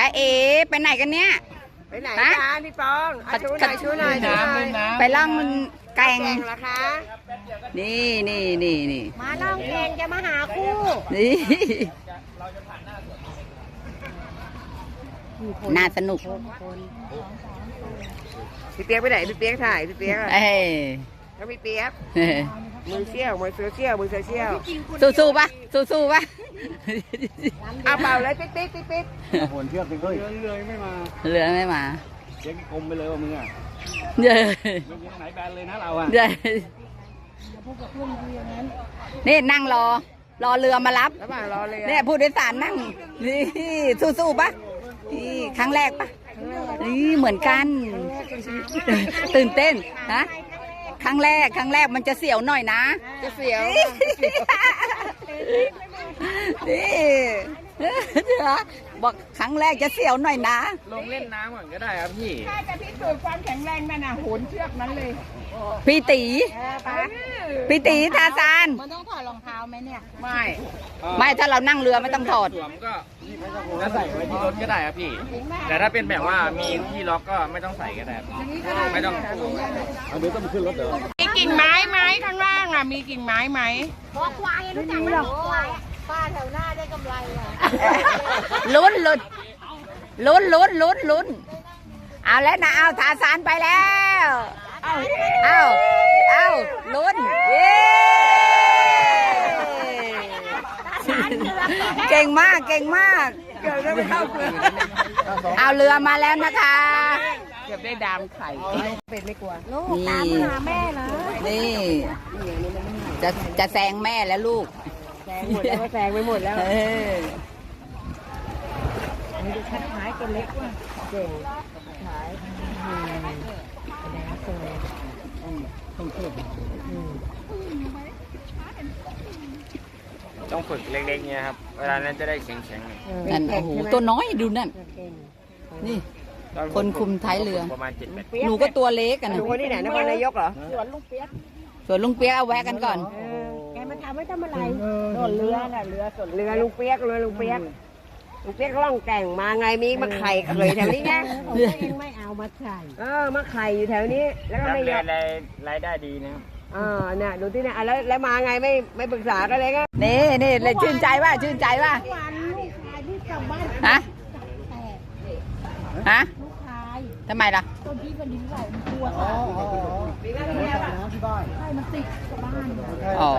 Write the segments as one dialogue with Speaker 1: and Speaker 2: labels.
Speaker 1: จ้าเอไปไหนกันเนี่ย
Speaker 2: ไปไหน
Speaker 1: ฮะ
Speaker 2: คะพี่ปองเอาชูหน่อยชูหน่อยชูหน่อย
Speaker 1: ไปล่องแกง
Speaker 2: แข่งเหรอคะ
Speaker 1: นี่นี่นี่นี่
Speaker 2: มาล่องแข่งจะมาหาคู่
Speaker 1: นี่น่าสนุก
Speaker 2: พี่เปียกไปไหนพี่เปียกถ่ายพี่เปียกอะ
Speaker 1: เอ้ย
Speaker 2: แล้วพี่เปียก มือเชี่ยวมือเสือเชี่ยวมือเสือเชี่ยว
Speaker 1: สู้ๆปะสู้ๆปะ
Speaker 2: เอาเป่าเลยติ๊กติ๊กติ๊กติ๊ก
Speaker 3: โหนเชือกไปเฮ้ยเลยไม่มา
Speaker 1: เรือไม่มา
Speaker 3: เช็คกลมไปเลยว่ามึงอะ
Speaker 1: เย้
Speaker 3: มึงยังไหนแบนเลยนะเราอะ
Speaker 1: เย้นี่นั่งรอ รอเรือมารับ
Speaker 2: ระหว่างรอเรือ
Speaker 1: เนี่ยผู้โดยสารนั่งนี่สู้ๆปะนี่ครั้งแรกปะนี่เหมือนกัน ตื่นเต้นฮะ ครั้งแรกครั้งแรกมันจะเสียวหน่อยนะ
Speaker 2: จะเสียว
Speaker 1: นี่ บอกครั้งแรกจะเสียวหน่อยนะ
Speaker 3: ลงเล่นน้ำก่อนก็ได้ครับพี่
Speaker 2: ถ้าจะพิสูจน์ความแข็งแรงมันอะโหนเชือกนั้นเลย
Speaker 1: พี่ตี
Speaker 2: ไป
Speaker 1: พี่ตีทาซาน
Speaker 2: มันต้องถอดรองเท้าไหมเนี่ย ไม่
Speaker 1: ไม่ถ้าเรานั่งเรือไม่ต้องถอด
Speaker 3: สวมก็ก็ใส่ไว้ที่รถก็ได้ครับพี่ แต่ถ้าเป็นแบบว่ามีที่ล็อกก็ไม่ต้องใส่ก็ได้ครับไม่ต้องเอาเดี๋ยวต้องขึ้นรถเดี๋ยว
Speaker 2: มีกิ่งไม้ไหมข้างล่างอะ มีกิ่งไม้ไหม
Speaker 1: ลุ้นลุ้นลุ้นลุ้นลุ้นลุ้นเอาแล้วนะเอาทาซานไปแล้ว เอาเอาเอาลุ้นเย้เก่งมากเก่งมากเกิดไม่เข้าเรือเอาเรือมาแล้วนะคะ
Speaker 2: เกือบได้ดามไข่เป็นไม่กลัว
Speaker 1: นี่ตามหาแม่เหรอนี่จะจะแซงแม่แล้วลูก
Speaker 2: แซงหมดแล้วก็แซงไปหมดแล้ว
Speaker 1: เออ
Speaker 2: นี่ดูชัดท้ายตัวเล็กว่ะเก่งท้ายอืมแดงสวยอืม
Speaker 3: ต้องฝึกเล็กๆเนี่ยครับ เวลานั้นจะได้แข็งๆหน่อย
Speaker 1: นั่นโอ้โหตัวน้อยดูนั่น
Speaker 2: เก่ง
Speaker 1: นี่
Speaker 3: ตอ
Speaker 1: คนคุมท้ายเรือ
Speaker 3: ประมาณเจ็ดแปด
Speaker 1: หนูก็ตัวเล็กกันนะ
Speaker 2: ดูคนที่ไหนนครนายกเหรอ
Speaker 1: ส่วนลุงเปียกเอาแวะกันก่อน
Speaker 2: แกมาทำ ไม่ทำอะไรส่วนเรือน่ะเรือส่วนเรือลุงเปียกเรือลุงเปียกลุงเปียกล่องแต่งมาไงมีมาไข่เคยแถวนี้ไง
Speaker 4: ไม่เอามาใส่
Speaker 2: เออมาไข่อยู่แถวนี้ แล้วก็
Speaker 3: รับ
Speaker 2: ไม่ย
Speaker 3: เรี
Speaker 2: อยม
Speaker 3: นรายรายได้ดีนะครับ
Speaker 2: เออเนี่ยดูที่เนี่ยอะแล้วแล้วมาไงไม่ไม่ปรึกษากันเลยไง
Speaker 1: นี่นี่เลยชื่นใจว่าชื่นใจว่า
Speaker 4: วันลูกชายที่กลับบ้าน
Speaker 1: ฮะ
Speaker 4: แต่
Speaker 1: ฮะ
Speaker 4: ลูกชาย
Speaker 1: ทำไมล่ะ
Speaker 4: ต้นที่เป็นดินไหลมันกลัวอ๋อใช่มันติดกับบ้าน
Speaker 1: อ๋อ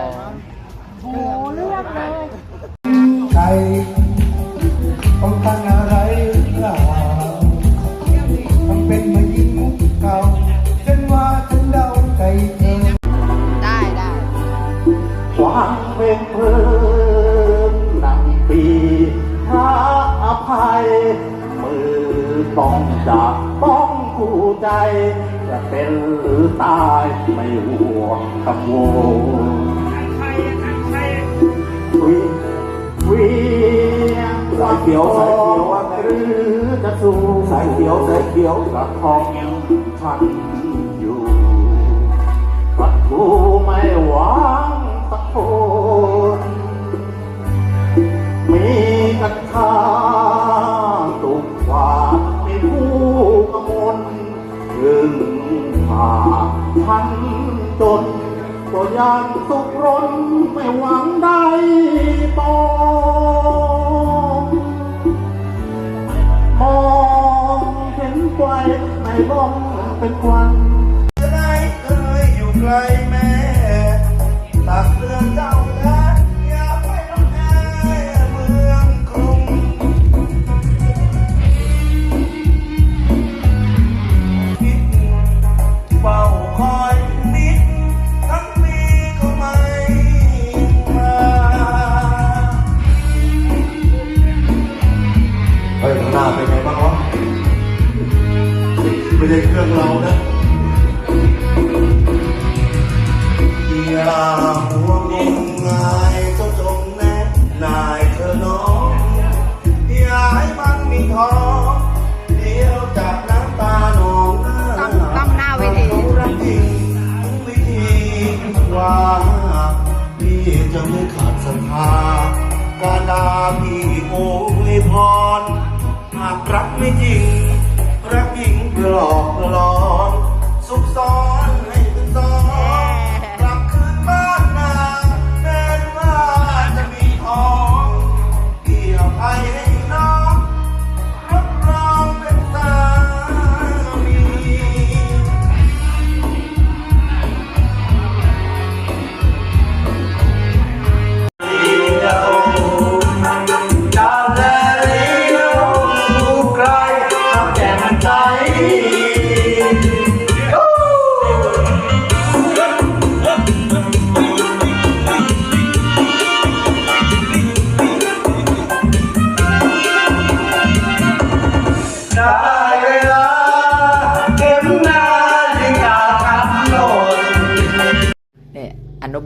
Speaker 5: ความเป็นเพลิงนังปีพระอภัย มือต้องจากต้องคู่ใจ จะเป็นหรือตายไม่ห่วงกังวลวิวิสายเขียวสายเขียวหรือจะสู้สายเขียวสายเขียวกระทองฉัน ถึงหากฉันจนก็ยังสุขรนไม่หวังได้ตองมองเห็นไฟไม่บ้องเป็นควันจะไหนเอ่ยอยู่ไกลแม่ตักเรือนเจ้ เฮ้ยข้างหน้าเป็นไงบ้างวะไม่ได้เครื่องเรานะอย่าห่วงงมงายเจ้าจงแนะนายเธอน้องอย่าให้มันมีท้อเดี๋ยวจากน้ำตาหนองหน้า
Speaker 1: ต้องต้องหน้าเวที
Speaker 5: เขารักจริงวิธีว่าพี่จะไม่ขาด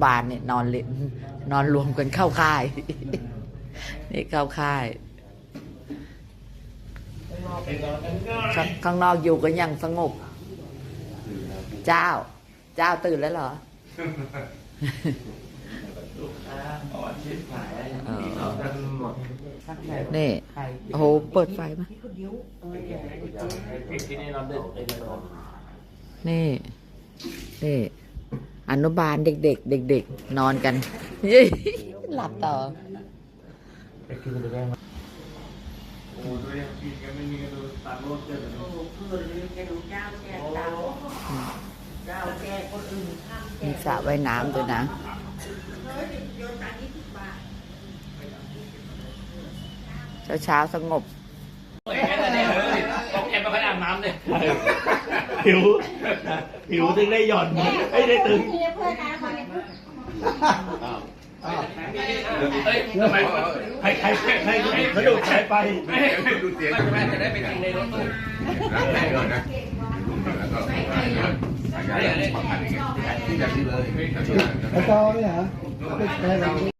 Speaker 6: บาลเนี่ยนอนเล่นนอนรวมกันเข้าค่าย นี่เข้าค่ายข้างข้างนอกอยู่กันอย่างสงบ เจ้า เจ้าตื่นแล้วเหรอเออนี่โอ้โห เปิดไฟไหมนี่ นี่ อนุบาลเด็กๆเด็กๆนอนกันหลับต่อ มีสระว่ายน้ำด้วยนะ เช้าๆสงบ
Speaker 7: แอบมาขนาดน้ำเลย
Speaker 8: ผิวผิวถึงได้หย่อนไม่ได้ตึง
Speaker 7: เฮ้ยทำไม
Speaker 8: ใครใครใครกระดูกใครไป
Speaker 7: ดูเสียงใช่ไหมจะได้ไปกินในรถตู้
Speaker 8: แล้วก็เนี่ย